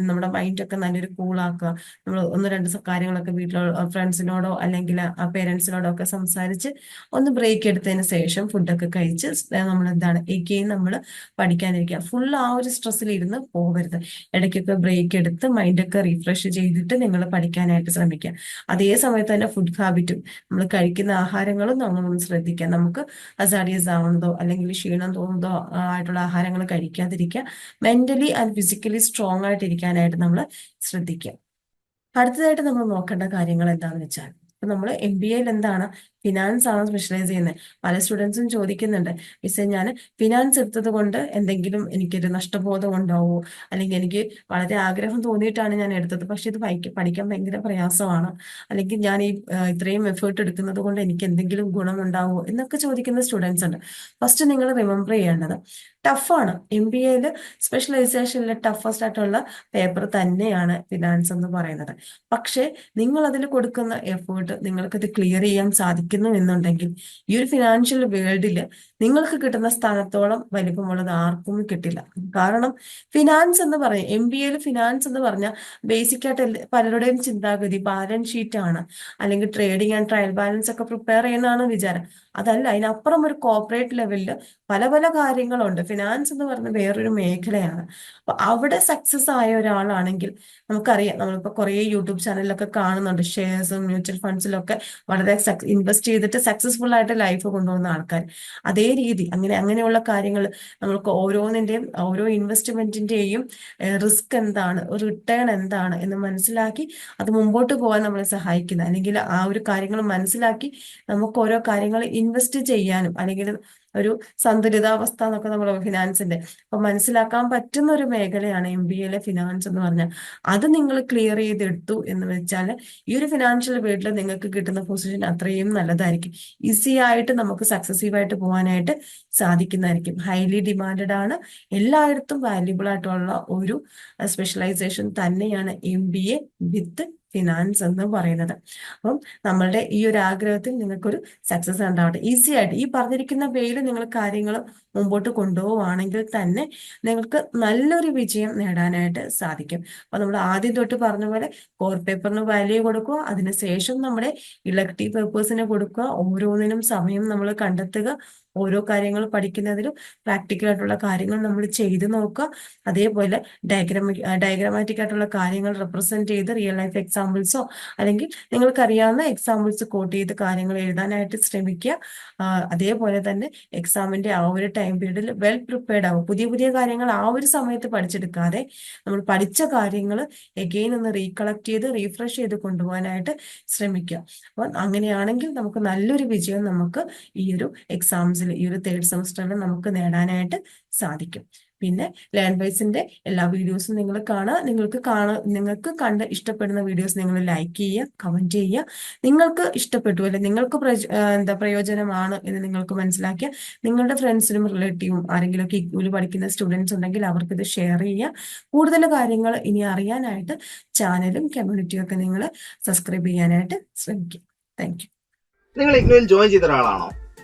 നമ്മുടെ മൈൻഡൊക്കെ നല്ലൊരു കൂളാക്കുക നമ്മൾ ഒന്ന് രണ്ട് കാര്യങ്ങളൊക്കെ വീട്ടിലോ ഫ്രണ്ട്സിനോടോ അല്ലെങ്കിൽ പേരൻസിനോടോ ഒക്കെ സംസാരിച്ച് ഒന്ന് ബ്രേക്ക് എടുത്തതിന് ശേഷം ഫുഡൊക്കെ കഴിച്ച് നമ്മൾ എന്താണ് എഗെയിൻ നമ്മൾ പഠിക്കാനിരിക്കുക. ഫുൾ ആ ഒരു സ്ട്രെസ്സിൽ ഇരുന്ന് പോകരുത് ഇടയ്ക്കൊക്കെ ബ്രേക്ക് എടുത്ത് മൈൻഡൊക്കെ റീഫ്രഷ് ചെയ്തിട്ട് നിങ്ങൾ പഠിക്കാനായിട്ട് ശ്രമിക്കുക. അതേ സമയത്ത് തന്നെ ഫുഡ് ഹാബിറ്റും നമ്മൾ കഴിക്കുന്ന ആഹാരങ്ങളും നമ്മളൊന്ന് ശ്രദ്ധിക്കുക. നമുക്ക് അസാഡിയസ് ആവുന്നതോ അല്ലെങ്കിൽ ക്ഷീണം തോന്നുന്നതോ ആയിട്ടുള്ള ആഹാരങ്ങൾ കഴിക്കാതിരിക്കുക. മെന്റലി ആൻഡ് ഫിസിക്കലി സ്ട്രോങ് ആയിട്ടിരിക്കാനായിട്ട് നമ്മൾ ശ്രദ്ധിക്കുക. അടുത്തതായിട്ട് നമ്മൾ നോക്കേണ്ട കാര്യങ്ങൾ എന്താണെന്ന് വെച്ചാൽ നമ്മൾ എം ബി എയിൽ എന്താണ് ഫിനാൻസ് ആണ് സ്പെഷ്യലൈസ് ചെയ്യുന്നത് പല സ്റ്റുഡൻസും ചോദിക്കുന്നുണ്ട് മിസ് ഞാൻ ഫിനാൻസ് എടുത്തത് കൊണ്ട് എന്തെങ്കിലും എനിക്കൊരു നഷ്ടബോധം ഉണ്ടാവോ? അല്ലെങ്കിൽ എനിക്ക് വളരെ ആഗ്രഹം തോന്നിയിട്ടാണ് ഞാൻ എടുത്തത്. പക്ഷെ ഇത് പഠിക്കാൻ ഭയങ്കര പ്രയാസമാണ്. അല്ലെങ്കിൽ ഞാൻ ഈ ഇത്രയും എഫേർട്ട് എടുക്കുന്നത് കൊണ്ട് എനിക്ക് എന്തെങ്കിലും ഗുണമുണ്ടാവോ? എന്നൊക്കെ ചോദിക്കുന്ന സ്റ്റുഡൻസ് ഉണ്ട്. ഫസ്റ്റ് നിങ്ങൾ റിമെമ്പർ ചെയ്യേണ്ടത് ടഫാണ് എം ബി എയിൽ സ്പെഷ്യലൈസേഷനിലെ ടഫസ്റ്റ് ആയിട്ടുള്ള പേപ്പർ തന്നെയാണ് ഫിനാൻസ് എന്ന് പറയുന്നത്. പക്ഷേ നിങ്ങൾ അതിൽ കൊടുക്കുന്ന എഫേർട്ട് നിങ്ങൾക്കത് ക്ലിയർ ചെയ്യാൻ സാധിക്കും പഠിക്കുന്നു എന്നുണ്ടെങ്കിൽ ഈ ഒരു ഫിനാൻഷ്യൽ വേൾഡിൽ നിങ്ങൾക്ക് കിട്ടുന്ന സ്ഥാനത്തോളം വലിപ്പമുള്ളത് ആർക്കും കിട്ടില്ല. കാരണം ഫിനാൻസ് എന്ന് പറയും എം ബി എയിൽ ഫിനാൻസ് എന്ന് പറഞ്ഞാൽ ബേസിക് ആയിട്ട് പലരുടെയും ചിന്താഗതി ബാലൻസ് ഷീറ്റ് ആണ്. അല്ലെങ്കിൽ ട്രേഡിംഗ് ആൻഡ് ട്രയൽ ബാലൻസ് ഒക്കെ പ്രിപ്പയർ ചെയ്യുന്നതാണ് വിചാരം. അതല്ല അതിനപ്പുറം ഒരു കോർപ്പറേറ്റ് ലെവലിൽ പല പല കാര്യങ്ങളുണ്ട്. ഫിനാൻസ് എന്ന് പറയുന്നത് വേറൊരു മേഖലയാണ്. അപ്പൊ അവിടെ സക്സസ് ആയ ഒരാളാണെങ്കിൽ നമുക്കറിയാം. നമ്മളിപ്പോ കുറേ യൂട്യൂബ് ചാനലിലൊക്കെ കാണുന്നുണ്ട്. ഷെയർസും മ്യൂച്വൽ ഫണ്ട്സിലൊക്കെ വളരെ ഇൻവെസ്റ്റ് ചെയ്തിട്ട് സക്സസ്ഫുൾ ആയിട്ട് ലൈഫ് കൊണ്ടുപോകുന്ന ആൾക്കാർ. അതേ രീതി. അങ്ങനെ അങ്ങനെയുള്ള കാര്യങ്ങൾ നമ്മൾക്ക് ഓരോന്നിന്റെയും ഓരോ ഇൻവെസ്റ്റ്മെന്റിന്റെയും റിസ്ക് എന്താണ് റിട്ടേൺ എന്താണ് എന്ന് മനസ്സിലാക്കി അത് മുമ്പോട്ട് പോകാൻ നമ്മളെ സഹായിക്കുന്നത് അല്ലെങ്കിൽ ആ ഒരു കാര്യങ്ങൾ മനസ്സിലാക്കി നമുക്ക് ഓരോ കാര്യങ്ങൾ ഇൻവെസ്റ്റ് ചെയ്യാനും അല്ലെങ്കിൽ ഒരു സന്തുലിതാവസ്ഥ എന്നൊക്കെ നമ്മൾ ഫിനാൻസിന്റെ അപ്പൊ മനസ്സിലാക്കാൻ പറ്റുന്ന ഒരു മേഖലയാണ് എം ബി എയിലെ ഫിനാൻസ് എന്ന് പറഞ്ഞാൽ. അത് നിങ്ങൾ ക്ലിയർ ചെയ്തെടുത്തു എന്ന് വെച്ചാൽ ഈ ഒരു ഫിനാൻഷ്യൽ വീട്ടിൽ നിങ്ങൾക്ക് കിട്ടുന്ന പൊസിഷൻ അത്രയും നല്ലതായിരിക്കും. ഈസി ആയിട്ട് നമുക്ക് സക്സസീവ് ആയിട്ട് പോകാനായിട്ട് സാധിക്കുന്നതായിരിക്കും. ഹൈലി ഡിമാൻഡഡ് ആണ്. എല്ലായിടത്തും വാല്യുബിൾ ആയിട്ടുള്ള ഒരു സ്പെഷ്യലൈസേഷൻ തന്നെയാണ് M B A with finance എന്ന് പറയുന്നത്. അപ്പം നമ്മളുടെ ഈ ഒരു ആഗ്രഹത്തിൽ നിങ്ങൾക്കൊരു സക്സസ് ഉണ്ടാവട്ടെ. ഈസി ആയിട്ട് ഈ പറഞ്ഞിരിക്കുന്ന വേയിൽ നിങ്ങൾ കാര്യങ്ങൾ മുമ്പോട്ട് കൊണ്ടുപോവുകയാണെങ്കിൽ തന്നെ നിങ്ങൾക്ക് നല്ലൊരു വിജയം നേടാനായിട്ട് സാധിക്കും. അപ്പൊ നമ്മൾ ആദ്യം തൊട്ട് പറഞ്ഞ പോലെ കോർ പേപ്പറിന് വാല്യൂ കൊടുക്കുക അതിനുശേഷം നമ്മുടെ ഇലക്ടീവ് പേപ്പേഴ്സിന് കൊടുക്കുക ഓരോന്നിനും സമയം നമ്മൾ കണ്ടെത്തുക ഓരോ കാര്യങ്ങൾ പഠിക്കുന്നതിലും പ്രാക്ടിക്കൽ ആയിട്ടുള്ള കാര്യങ്ങൾ നമ്മൾ ചെയ്ത് നോക്കുക. അതേപോലെ ഡയഗ്രാമ ഡയഗ്രാമാറ്റിക് ആയിട്ടുള്ള കാര്യങ്ങൾ റെപ്രസെന്റ് ചെയ്ത് റിയൽ ലൈഫ് എക്സാമ്പിൾസോ അല്ലെങ്കിൽ നിങ്ങൾക്കറിയാവുന്ന എക്സാമ്പിൾസ് കോട്ട് ചെയ്ത് കാര്യങ്ങൾ എഴുതാനായിട്ട് ശ്രമിക്കുക. അതേപോലെ തന്നെ എക്സാമിന്റെ ആ ഒരു ടൈം പീരീഡിൽ വെൽ പ്രിപ്പയർഡ് ആവും പുതിയ പുതിയ കാര്യങ്ങൾ ആ ഒരു സമയത്ത് പഠിച്ചെടുക്കാതെ നമ്മൾ പഠിച്ച കാര്യങ്ങൾ എഗെയിൻ ഒന്ന് റീകളക്ട് ചെയ്ത് റീഫ്രഷ് ചെയ്ത് കൊണ്ടുപോകാനായിട്ട് ശ്രമിക്കുക. അപ്പൊ അങ്ങനെയാണെങ്കിൽ നമുക്ക് നല്ലൊരു വിജയം നമുക്ക് ഈ ഒരു എക്സാംസിൽ ഈ ഒരു തേർഡ് സെമസ്റ്ററിൽ നമുക്ക് നേടാനായിട്ട് സാധിക്കും. പിന്നെ ലേൺ വൈസിന്റെ എല്ലാ വീഡിയോസും നിങ്ങൾ കാണുക നിങ്ങൾക്ക് കാണ നിങ്ങൾക്ക് കണ്ട് ഇഷ്ടപ്പെടുന്ന വീഡിയോസ് നിങ്ങൾ ലൈക്ക് ചെയ്യുക കമന്റ് ചെയ്യുക നിങ്ങൾക്ക് ഇഷ്ടപ്പെട്ടു അല്ലെ നിങ്ങൾക്ക് എന്താ പ്രയോജനമാണ് എന്ന് നിങ്ങൾക്ക് മനസ്സിലാക്കിയ നിങ്ങളുടെ ഫ്രണ്ട്സിനും റിലേറ്റീവും ആരെങ്കിലും ഒക്കെ ഇഗ്നൂൽ പഠിക്കുന്ന സ്റ്റുഡൻസ് ഉണ്ടെങ്കിൽ അവർക്ക് ഇത് ഷെയർ ചെയ്യുക കൂടുതൽ കാര്യങ്ങൾ ഇനി അറിയാനായിട്ട് ചാനലും കമ്മ്യൂണിറ്റിയും ഒക്കെ നിങ്ങൾ സബ്സ്ക്രൈബ് ചെയ്യാനായിട്ട് ശ്രമിക്കുക. താങ്ക് നിങ്ങൾ ഇഗ്നുവിൽ ജോയിൻ ചെയ്ത ഒരാളാണോ?